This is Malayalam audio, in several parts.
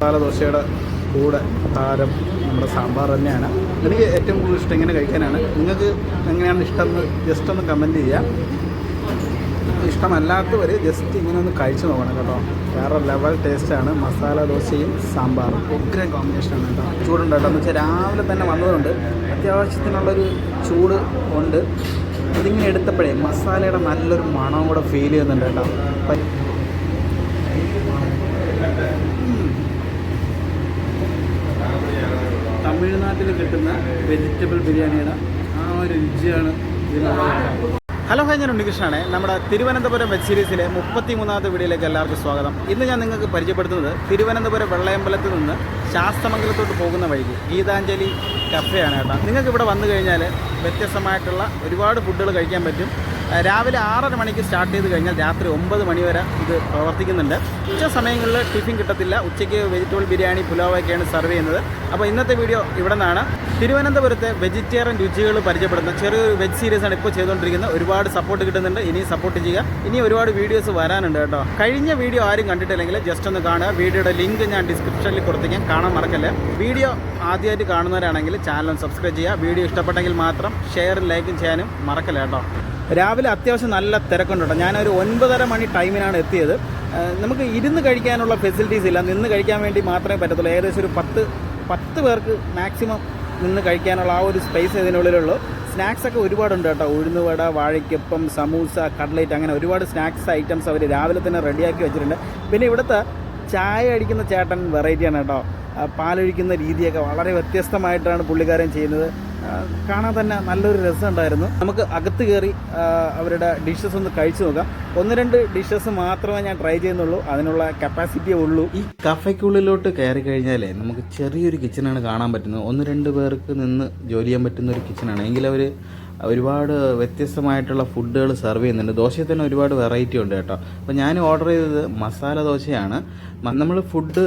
മസാല ദോശയുടെ കൂടെ താരം നമ്മുടെ സാമ്പാർ തന്നെയാണ്. എനിക്ക് ഏറ്റവും കൂടുതൽ ഇഷ്ടം ഇങ്ങനെ കഴിക്കാനാണ്. നിങ്ങൾക്ക് എങ്ങനെയാണ് ഇഷ്ടം എന്ന് ജസ്റ്റ് ഒന്ന് കമന്റ് ചെയ്യുക ഇഷ്ടമല്ലാത്തവർ ജസ്റ്റ് ഇങ്ങനെ ഒന്ന് കഴിച്ചു നോക്കണം കേട്ടോ. വേറെ ലെവൽ ടേസ്റ്റാണ് മസാല ദോശയും സാമ്പാറും. ഉഗ്രം കോമ്പിനേഷനാണ് കേട്ടോ. ചൂടുണ്ട് കേട്ടോ. എന്ന് വെച്ചാൽ രാവിലെ തന്നെ വന്നതുകൊണ്ട് അത്യാവശ്യത്തിനുള്ളൊരു ചൂട് ഉണ്ട്. ഇതിങ്ങനെ എടുത്തപ്പോഴേ മസാലയുടെ നല്ലൊരു മണം കൂടെ ഫീൽ ചെയ്യുന്നുണ്ട് കേട്ടോ അപ്പം തമിഴ്നാട്ടിൽ കിട്ടുന്ന വെജിറ്റബിൾ ബിരിയാണിയുടെ ആ ഒരു രുചിയാണ് ഹലോ ഹായ് ഞാൻ ഉണ്ണികൃഷ്ണനാണ്. നമ്മുടെ തിരുവനന്തപുരം വെബ് സീരീസിലെ മുപ്പത്തി മൂന്നാമത്തെ വീഡിയോയിലേക്ക് എല്ലാവർക്കും സ്വാഗതം. ഇന്ന് ഞാൻ നിങ്ങൾക്ക് പരിചയപ്പെടുത്തുന്നത് തിരുവനന്തപുരം വെള്ളയമ്പലത്തിൽ നിന്ന് ശാസ്തമംഗലത്തോട്ട് പോകുന്ന വഴിക്ക് ഗീതാഞ്ജലി കഫേയാണ് കേട്ടോ. നിങ്ങൾക്ക് ഇവിടെ വന്നു കഴിഞ്ഞാൽ വ്യത്യസ്തമായിട്ടുള്ള ഒരുപാട് ഫുഡുകൾ കഴിക്കാൻ പറ്റും. രാവിലെ ആറര മണിക്ക് സ്റ്റാർട്ട് ചെയ്ത് കഴിഞ്ഞാൽ രാത്രി ഒമ്പത് മണി വരെ ഇത് പ്രവർത്തിക്കുന്നുണ്ട്. ഉച്ച സമയങ്ങളിൽ ടിഫിൻ കിട്ടത്തില്ല. ഉച്ചയ്ക്ക് വെജിറ്റബിൾ ബിരിയാണി പുലാവൊക്കെയാണ് സെർവ് ചെയ്യുന്നത്. അപ്പോൾ ഇന്നത്തെ വീഡിയോ ഇവിടെ നിന്നാണ്. തിരുവനന്തപുരത്തെ വെജിറ്റേറിയൻ രുചികൾ പരിചയപ്പെടുന്ന ചെറിയൊരു വെബ് സീരീസാണ് ഇപ്പോൾ ചെയ്തുകൊണ്ടിരിക്കുന്നത്. ഒരുപാട് സപ്പോർട്ട് കിട്ടുന്നുണ്ട്. ഇനി സപ്പോർട്ട് ചെയ്യുക. ഇനി ഒരുപാട് വീഡിയോസ് വരാനുണ്ട് കേട്ടോ. കഴിഞ്ഞ വീഡിയോ ആരും കണ്ടിട്ടില്ലെങ്കിൽ ജസ്റ്റ് ഒന്ന് കാണുക. വീഡിയോയുടെ ലിങ്ക് ഞാൻ ഡിസ്ക്രിപ്ഷനിൽ കൊടുത്തേക്കാം. കാണാൻ മറക്കല്ലേ. വീഡിയോ ആദ്യമായിട്ട് കാണുന്നവരാണെങ്കിൽ ചാനൽ സബ്സ്ക്രൈബ് ചെയ്യുക. വീഡിയോ ഇഷ്ടപ്പെട്ടെങ്കിൽ മാത്രം ഷെയറും ലൈക്കും ചെയ്യാനും മറക്കല്ലേ കേട്ടോ. രാവിലെ അത്യാവശ്യം നല്ല തിരക്കുണ്ട്? ഞാനൊരു ഒൻപതര മണി ടൈമിനാണ് എത്തിയത്. നമുക്ക് ഇരുന്ന് കഴിക്കാനുള്ള ഫെസിലിറ്റീസ് ഇല്ല. നിന്ന് കഴിക്കാൻ വേണ്ടി മാത്രമേ പറ്റത്തുള്ളൂ. ഏകദേശം ഒരു പത്ത് പത്ത് പേർക്ക് മാക്സിമം നിന്ന് കഴിക്കാനുള്ള ആ ഒരു സ്പേസ് ഇതിനുള്ളിലുള്ളൂ. സ്നാക്സൊക്കെ ഒരുപാടുണ്ട് കേട്ടോ. ഉഴുന്നുവട വാഴയ്ക്കപ്പം സമൂസ കട്ട്ലേറ്റ് അങ്ങനെ ഒരുപാട് സ്നാക്സ് ഐറ്റംസ് അവർ രാവിലെ തന്നെ റെഡിയാക്കി വെച്ചിട്ടുണ്ട്. പിന്നെ ഇവിടുത്തെ ചായ അടിക്കുന്ന ചേട്ടൻ വെറൈറ്റിയാണ് കേട്ടോ. പാലൊഴിക്കുന്ന രീതിയൊക്കെ വളരെ വ്യത്യസ്തമായിട്ടാണ് പുള്ളിക്കാരൻ ചെയ്യുന്നത്. കാണാൻ തന്നെ നല്ലൊരു രസമുണ്ടായിരുന്നു. നമുക്ക് അകത്ത് കയറി അവരുടെ ഡിഷസ് ഒന്ന് കഴിച്ചു നോക്കാം. ഒന്ന് രണ്ട് ഡിഷസ് മാത്രമേ ഞാൻ ട്രൈ ചെയ്യുന്നുള്ളൂ. അതിനുള്ള കപ്പാസിറ്റിയേ ഉള്ളൂ. ഈ കഫയ്ക്കുള്ളിലോട്ട് കയറി കഴിഞ്ഞാലേ നമുക്ക് ചെറിയൊരു കിച്ചണാണ് കാണാൻ പറ്റുന്നത്. ഒന്ന് രണ്ട് പേർക്ക് നിന്ന് ജോലി ചെയ്യാൻ പറ്റുന്ന ഒരു കിച്ചണാണ് എങ്കിൽ അവർ ഒരുപാട് വ്യത്യസ്തമായിട്ടുള്ള ഫുഡുകൾ സെർവ് ചെയ്യുന്നുണ്ട്. ദോശയിൽ തന്നെ ഒരുപാട് വെറൈറ്റി ഉണ്ട് കേട്ടോ. അപ്പോൾ ഞാൻ ഓർഡർ ചെയ്തത് മസാല ദോശയാണ്. നമ്മൾ ഫുഡ്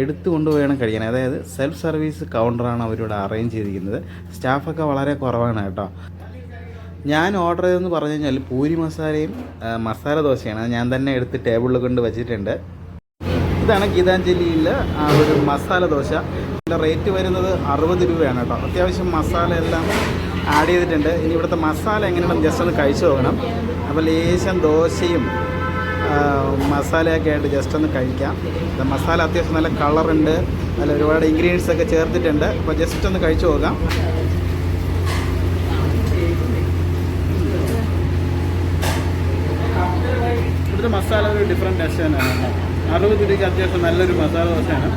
എടുത്തു കൊണ്ടുപോയാണ് കഴിക്കാൻ അതായത് സെൽഫ് സർവീസ് കൗണ്ടറാണ് അവരിവിടെ അറേഞ്ച് ചെയ്തിരിക്കുന്നത്. സ്റ്റാഫൊക്കെ വളരെ കുറവാണ് കേട്ടോ. ഞാൻ ഓർഡർ ചെയ്തതെന്ന് പറഞ്ഞു കഴിഞ്ഞാൽ പൂരി മസാലയും മസാല ദോശയാണ്. ഞാൻ തന്നെ എടുത്ത് ടേബിളിൽ കൊണ്ട് വെച്ചിട്ടുണ്ട്. ഇതാണ് ഗീതാഞ്ജലിയിൽ ആ ഒരു മസാല ദോശ. ഇതിന്റെ റേറ്റ് വരുന്നത് അറുപത് രൂപയാണ് കേട്ടോ. അത്യാവശ്യം മസാല എല്ലാം ആഡ് ചെയ്തിട്ടുണ്ട്. ഇനി ഇവിടുത്തെ മസാല എങ്ങനെയാണ് ജസ്റ്റ് ഒന്ന് കഴിച്ചു നോക്കണം. അപ്പോൾ ലേശം ദോശയും മസാലയൊക്കെ ആയിട്ട് ജസ്റ്റ് ഒന്ന് കഴിക്കാം. മസാല അത്യാവശ്യം നല്ല കളറുണ്ട് നല്ല ഒരുപാട് ഇൻഗ്രീഡിയൻസ് ഒക്കെ ചേർത്തിട്ടുണ്ട്. അപ്പോൾ ജസ്റ്റ് ഒന്ന് കഴിച്ചു നോക്കാം. ഇവിടുത്തെ മസാല ഒരു ഡിഫറെന്റ് ടേസ്റ്റ് തന്നെയാണ്. അറുപത് രൂപയ്ക്ക് അത്യാവശ്യം നല്ലൊരു മസാല ദോശയാണ്.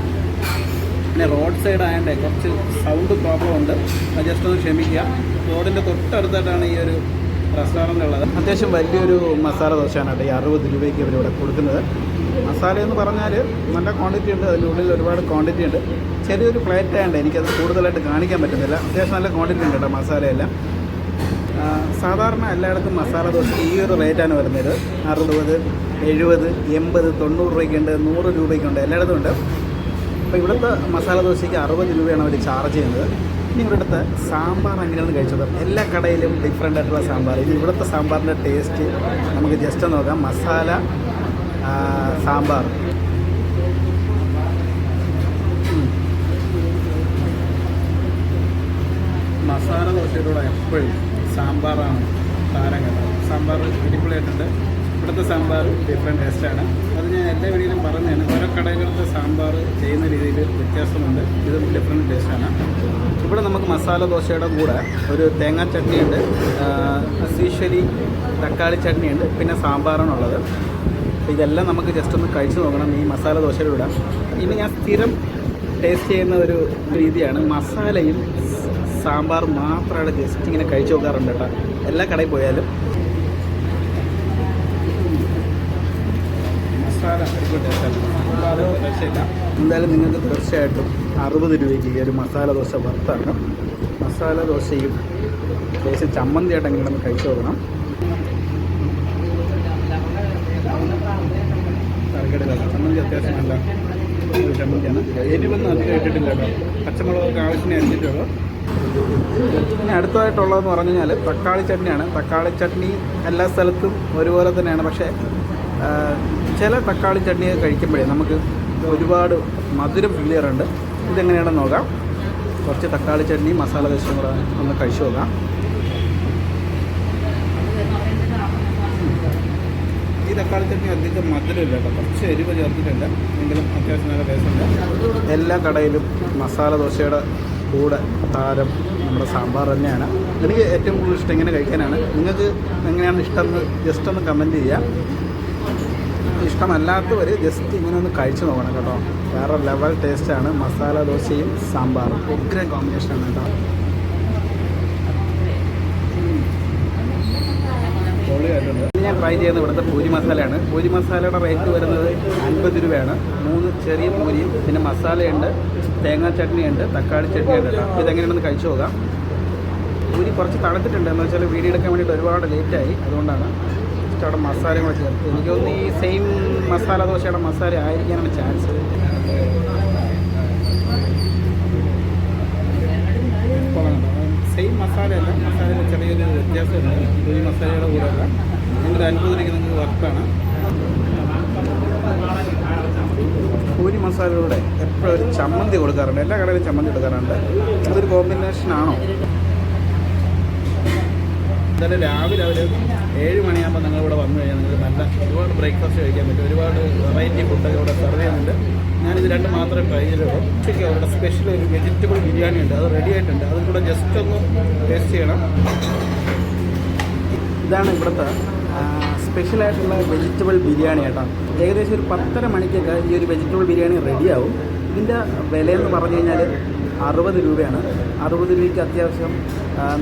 പിന്നെ റോഡ് സൈഡ് ആയതുകൊണ്ട് കുറച്ച് സൗണ്ട് പ്രോബ്ലം ഉണ്ട്. ജസ്റ്റ് ഒന്ന് ക്ഷമിക്കുക. റോഡിന്റെ തൊട്ടടുത്തായിട്ടാണ് ഈ ഒരു റെസ്റ്റോറന്റ് ഉള്ളത് അത്യാവശ്യം വലിയൊരു മസാല ദോശയാണ് ഈ അറുപത് രൂപയ്ക്ക് ഇവരിവിടെ കൊടുക്കുന്നത്. മസാല എന്ന് പറഞ്ഞാൽ നല്ല ക്വാണ്ടിറ്റി ഉണ്ട്. അതിന്റെ ഉള്ളിൽ ഒരുപാട് ക്വാണ്ടിറ്റി ഉണ്ട്. ചെറിയൊരു പ്ലേറ്റ് ആയതുകൊണ്ട് എനിക്കത് കൂടുതലായിട്ട് കാണിക്കാൻ പറ്റുന്നില്ല. അത്യാവശ്യം നല്ല ക്വാണ്ടിറ്റി ഉണ്ട് കേട്ടോ മസാലയെല്ലാം. സാധാരണ എല്ലായിടത്തും മസാല ദോശ ഈ ഒരു റേറ്റാണ് വരുന്നത്. അറുപത് എഴുപത് എൺപത് തൊണ്ണൂറ് രൂപയ്ക്കുണ്ട് നൂറ് രൂപയ്ക്കുണ്ട് എല്ലായിടത്തും ഉണ്ട്. അപ്പോൾ ഇവിടുത്തെ മസാല ദോശയ്ക്ക് അറുപത് രൂപയാണ് അവർ ചാർജ് ചെയ്യുന്നത്. ഇവിടുത്തെ സാമ്പാർ എങ്ങനെയാണ് കഴിച്ചത്? എല്ലാ കടയിലും ഡിഫറെന്റ് ആയിട്ടുള്ള സാമ്പാർ. ഇനി ഇവിടുത്തെ സാമ്പാറിന്റെ ടേസ്റ്റ് നമുക്ക് ജസ്റ്റ് നോക്കാം. മസാല സാമ്പാർ. മസാല ദോശയിലൂടെ എപ്പോഴും സാമ്പാറാണ് താരങ്ങൾ. സാമ്പാർ അടിപൊളിയായിട്ടുണ്ട്. ഇവിടുത്തെ സാമ്പാർ ഡിഫറെന്റ് ടേസ്റ്റാണ് അത് ഞാൻ എല്ലാ വീടിലും പറഞ്ഞതാണ് ഓരോ കടകളിലത്തെ സാമ്പാർ ചെയ്യുന്ന രീതിയിൽ വ്യത്യാസമുണ്ട്. ഇത് ഡിഫറെന്റ് ടേസ്റ്റാണ് ഇവിടെ നമുക്ക് മസാല ദോശയുടെ കൂടെ ഒരു തേങ്ങാ ചട്നിയുണ്ട് അസീശ്വരി തക്കാളി ചട്നിയുണ്ട് പിന്നെ സാമ്പാറാണുള്ളത്. ഇതെല്ലാം നമുക്ക് ജസ്റ്റ് ഒന്ന് കഴിച്ചു നോക്കണം ഈ മസാല ദോശയിലൂടെ ഇനി ഞാൻ സ്ഥിരം ടേസ്റ്റ് ചെയ്യുന്ന ഒരു രീതിയാണ് മസാലയും സാമ്പാർ മാത്രമായിട്ട് ജസ്റ്റ് ഇങ്ങനെ കഴിച്ചു നോക്കാറുണ്ട് കേട്ടോ. എല്ലാ കടയിൽ പോയാലും മസാല അടിപൊളി ടേസ്റ്റാണ് അപ്പോൾ അത് രക്ഷയില്ല എന്തായാലും നിങ്ങൾക്ക് തീർച്ചയായിട്ടും അറുപത് രൂപയ്ക്ക് ഈ ഒരു മസാല ദോശ വറുത്താക്കണം മസാല ദോശയും ദേശം ചമ്മന്തിയായിട്ട് എങ്ങനെ കഴിച്ചു നോക്കണം. ചമ്മന്തി അത്യാവശ്യം നല്ല ചമ്മന്തിയാണ്. എരിവൊന്നും അധികം ഇട്ടിട്ടില്ല പച്ചമുളകൊക്കെ ആവശ്യത്തിന് അരിഞ്ഞിട്ടുള്ളൂ പിന്നെ അടുത്തതായിട്ടുള്ളതെന്ന് പറഞ്ഞു കഴിഞ്ഞാൽ തക്കാളി ചട്നിയാണ്. തക്കാളി ചട്നി എല്ലാ സ്ഥലത്തും ഒരുപോലെ തന്നെയാണ്. പക്ഷേ ചില തക്കാളി ചട്നി കഴിക്കുമ്പോഴേ നമുക്ക് ഒരുപാട് മധുരം ഫീൽ ചെയ്യാറുണ്ട്. ഇതെങ്ങനെയാണെന്ന് നോക്കാം. കുറച്ച് തക്കാളി ചട്നി മസാല ദശം കൂടെ ഒന്ന് കഴിച്ചു നോക്കാം. ഈ തക്കാളി ചട്നി അധികം മധുരമില്ല കേട്ടോ. കുറച്ച് എരിവ് ചേർത്തിട്ടുണ്ട്. എങ്കിലും അത്യാവശ്യം നല്ല ടേസ്റ്റ് എല്ലാ കടയിലും മസാല ദോശയുടെ കൂടെ താരം നമ്മുടെ സാമ്പാർ തന്നെയാണ്. എനിക്ക് ഏറ്റവും കൂടുതൽ ഇഷ്ടം ഇങ്ങനെ കഴിക്കാനാണ്. നിങ്ങൾക്ക് എങ്ങനെയാണ് ഇഷ്ടം എന്ന് ജസ്റ്റ് ഒന്ന് കമന്റ് ചെയ്യുക ഇഷ്ടമല്ലാത്തവർ ജസ്റ്റ് ഇങ്ങനെ ഒന്ന് കഴിച്ചു നോക്കണം കേട്ടോ. വേറെ ലെവൽ ടേസ്റ്റാണ് മസാല ദോശയും സാമ്പാറും. ഉഗ്ര കോമ്പിനേഷനാണ് കേട്ടോ. ഞാൻ ട്രൈ ചെയ്യുന്നത് ഇവിടുത്തെ പൂരി മസാലയാണ്. പൂരി മസാലയുടെ റേറ്റ് വരുന്നത് അൻപത് രൂപയാണ്. മൂന്ന് ചെറിയ പൂരിയും പിന്നെ മസാലയുണ്ട് തേങ്ങാ ചട്നിയുണ്ട് തക്കാളി ചട്നിയുണ്ട് അപ്പോൾ ഇതെങ്ങനെയാണെന്ന് കഴിച്ചു നോക്കാം. പൂരി കുറച്ച് തണുത്തിട്ടുണ്ട്. എന്ന് വെച്ചാൽ വീഡിയോ എടുക്കാൻ വേണ്ടിയിട്ട് ഒരുപാട് ലേറ്റായി അതുകൊണ്ടാണ് മസാലയും കൂടെ ചേർത്ത്. എനിക്ക് തോന്നുന്നു ഈ സെയിം മസാല ദോശയുടെ മസാല ആയിരിക്കാനാണ് ചാൻസ് സെയിം മസാലയല്ല മസാലയിൽ ചെറിയൊരു വ്യത്യാസമുണ്ട്. ഈ മസാലയുടെ കൂടെ അല്ല. രൂപയ്ക്ക് നിങ്ങൾക്ക് വർക്കാണ് പൂരി മസാലയുടെ എപ്പോഴും ഒരു ചമ്മന്തി കൊടുക്കാറുണ്ട്. എല്ലാ കടയിലും ചമ്മന്തി കൊടുക്കാറുണ്ട്. അതൊരു കോമ്പിനേഷനാണോ എന്തായാലും രാവിലെ ഒരു ഏഴ് മണിയാകുമ്പോൾ നിങ്ങൾ ഇവിടെ വന്നു കഴിഞ്ഞാൽ നിങ്ങൾക്ക് നല്ല ഒരുപാട് ബ്രേക്ക്ഫാസ്റ്റ് കഴിക്കാൻ പറ്റും. ഒരുപാട് വെറൈറ്റി ഫുഡൊക്കെ ഇവിടെ സെർവ് ചെയ്യുന്നുണ്ട്. ഞാനിത് രണ്ട് മാത്രമേ ട്രൈ ചെയ്തിട്ടുള്ളൂ ഉച്ചയ്ക്ക് അവരുടെ സ്പെഷ്യൽ ഒരു വെജിറ്റബിൾ ബിരിയാണി ഉണ്ട്. അത് റെഡി ആയിട്ടുണ്ട്. അതും കൂടെ ജസ്റ്റ് ഒന്ന് ടേസ്റ്റ് ചെയ്യണം. ഇതാണ് ഇവിടുത്തെ സ്പെഷ്യലായിട്ടുള്ള വെജിറ്റബിൾ ബിരിയാണി കേട്ടോ. ഏകദേശം ഒരു പത്തര മണിക്കൊക്കെ ഈ ഒരു വെജിറ്റബിൾ ബിരിയാണി റെഡിയാവും ഇതിന്റെ വിലയെന്ന് പറഞ്ഞു കഴിഞ്ഞാൽ അറുപത് രൂപയാണ്. അറുപത് രൂപയ്ക്ക് അത്യാവശ്യം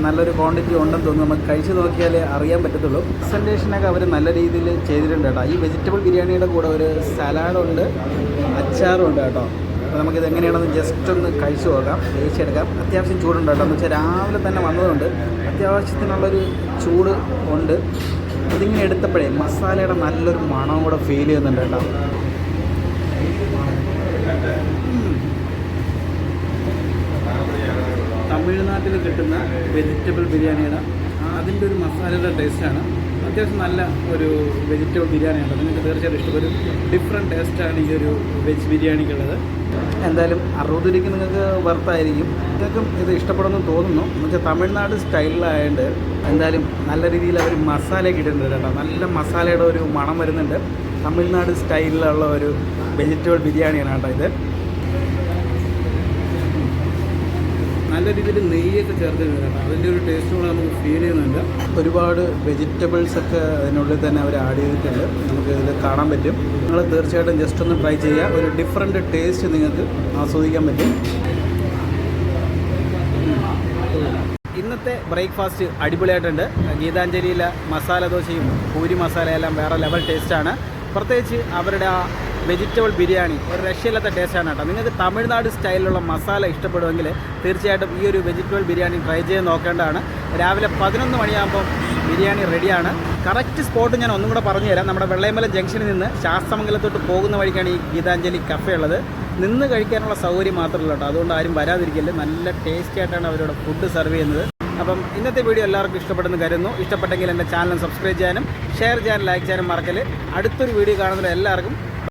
നല്ലൊരു ക്വാണ്ടിറ്റി ഉണ്ടെന്ന് തോന്നുന്നു. നമുക്ക് കഴിച്ച് നോക്കിയാലേ അറിയാൻ പറ്റത്തുള്ളൂ. പ്രസന്റേഷനൊക്കെ അവർ നല്ല രീതിയിൽ ചെയ്തിട്ടുണ്ട് കേട്ടോ. ഈ വെജിറ്റബിൾ ബിരിയാണിയുടെ കൂടെ ഒരു സലാഡുണ്ട് അച്ചാറും ഉണ്ട് കേട്ടോ. അപ്പോൾ നമുക്കിത് എങ്ങനെയാണെന്ന് ജസ്റ്റ് ഒന്ന് കഴിച്ചു നോക്കാം. വേവിച്ചെടുക്കാം. അത്യാവശ്യം ചൂടുണ്ട് കേട്ടോ. എന്ന് വെച്ചാൽ രാവിലെ തന്നെ വന്നതുകൊണ്ട് അത്യാവശ്യത്തിനുള്ളൊരു ചൂട് ഉണ്ട്. ഇതിങ്ങനെ എടുത്തപ്പോഴേ മസാലയുടെ നല്ലൊരു മണവും കൂടെ ഫീൽ ചെയ്യുന്നുണ്ട് കേട്ടോ. തമിഴ്നാട്ടിൽ കിട്ടുന്ന വെജിറ്റബിൾ ബിരിയാണിയുടെ അതിന്റെ ഒരു മസാലയുടെ ടേസ്റ്റാണ്. അത്യാവശ്യം നല്ല ഒരു വെജിറ്റബിൾ ബിരിയാണിയാണ്. നിങ്ങൾക്ക് തീർച്ചയായിട്ടും ഇഷ്ടപ്പെടും ഡിഫറെന്റ് ടേസ്റ്റാണ് ഈ ഒരു വെജ് ബിരിയാണിക്കുള്ളത്. എന്തായാലും അറുപത് രൂപയ്ക്ക് നിങ്ങൾക്ക് വർത്തായിരിക്കും നിങ്ങൾക്കും ഇത് ഇഷ്ടപ്പെടുമെന്ന് തോന്നുന്നു. എന്ന് വെച്ചാൽ തമിഴ്നാട് സ്റ്റൈലിലായതുകൊണ്ട് എന്തായാലും നല്ല രീതിയിൽ അവർ മസാല ഇടുന്നുണ്ട് കേട്ടോ. നല്ല മസാലയുടെ ഒരു മണം വരുന്നുണ്ട്. തമിഴ്നാട് സ്റ്റൈലിലുള്ള ഒരു വെജിറ്റബിൾ ബിരിയാണിയാണ് കേട്ടോ ഇത്. നല്ല രീതിയിൽ നെയ്യൊക്കെ ചേർത്ത് കേട്ടോ അതിന്റെ ഒരു ടേസ്റ്റ് കൂടെ നമുക്ക് ഫീൽ ചെയ്യുന്നുണ്ട്. ഒരുപാട് വെജിറ്റബിൾസ് ഒക്കെ അതിനുള്ളിൽ തന്നെ അവർ ആഡ് ചെയ്തിട്ടുണ്ട്. നമുക്ക് ഇതിൽ കാണാൻ പറ്റും. നിങ്ങൾ തീർച്ചയായിട്ടും ജസ്റ്റ് ഒന്ന് ട്രൈ ചെയ്യുക. ഒരു ഡിഫറെന്റ് ടേസ്റ്റ് നിങ്ങൾക്ക് ആസ്വദിക്കാൻ പറ്റും. ഇന്നത്തെ ബ്രേക്ക്ഫാസ്റ്റ് അടിപൊളിയായിട്ടുണ്ട്. ഗീതാഞ്ജലിയിലെ മസാല ദോശയും പൂരി മസാലയെല്ലാം വേറെ ലെവൽ ടേസ്റ്റാണ് പ്രത്യേകിച്ച് അവരുടെ ആ വെജിറ്റബിൾ ബിരിയാണി ഒരു രക്ഷയില്ലാത്ത ആണ് കേട്ടോ. നിങ്ങൾക്ക് തമിഴ്നാട് സ്റ്റൈലിലുള്ള മസാല ഇഷ്ടപ്പെടുമെങ്കിൽ തീർച്ചയായിട്ടും ഈ ഒരു വെജിറ്റബിൾ ബിരിയാണി ട്രൈ ചെയ്ത് നോക്കേണ്ടതാണ്. രാവിലെ പതിനൊന്ന് മണിയാകുമ്പോൾ ബിരിയാണി റെഡിയാണ് കറക്റ്റ് സ്പോട്ട് ഞാൻ ഒന്നും കൂടെ പറഞ്ഞു തരാം. നമ്മുടെ വെള്ളയമല ജംഗ്ഷനിൽ നിന്ന് ശാസ്തമംഗലത്തോട്ട് പോകുന്ന വഴിക്കാണ് ഈ ഗീതാഞ്ജലി കഫേ ഉള്ളത്. നിന്ന് കഴിക്കാനുള്ള സൗകര്യം മാത്രമല്ല കേട്ടോ. അതുകൊണ്ട് ആരും വരാതിരിക്കില്ല. നല്ല ടേസ്റ്റി ആയിട്ടാണ് അവരുടെ ഫുഡ് സെർവ് ചെയ്യുന്നത്. അപ്പം ഇന്നത്തെ വീഡിയോ എല്ലാവർക്കും ഇഷ്ടപ്പെടുന്നു കരുതുന്നു. ഇഷ്ടപ്പെട്ടെങ്കിൽ എന്റെ ചാനൽ സബ്സ്ക്രൈബ് ചെയ്യാനും ഷെയർ ചെയ്യാനും ലൈക്ക് ചെയ്യാനും മറക്കൽ അടുത്തൊരു വീഡിയോ കാണുന്ന എല്ലാവർക്കും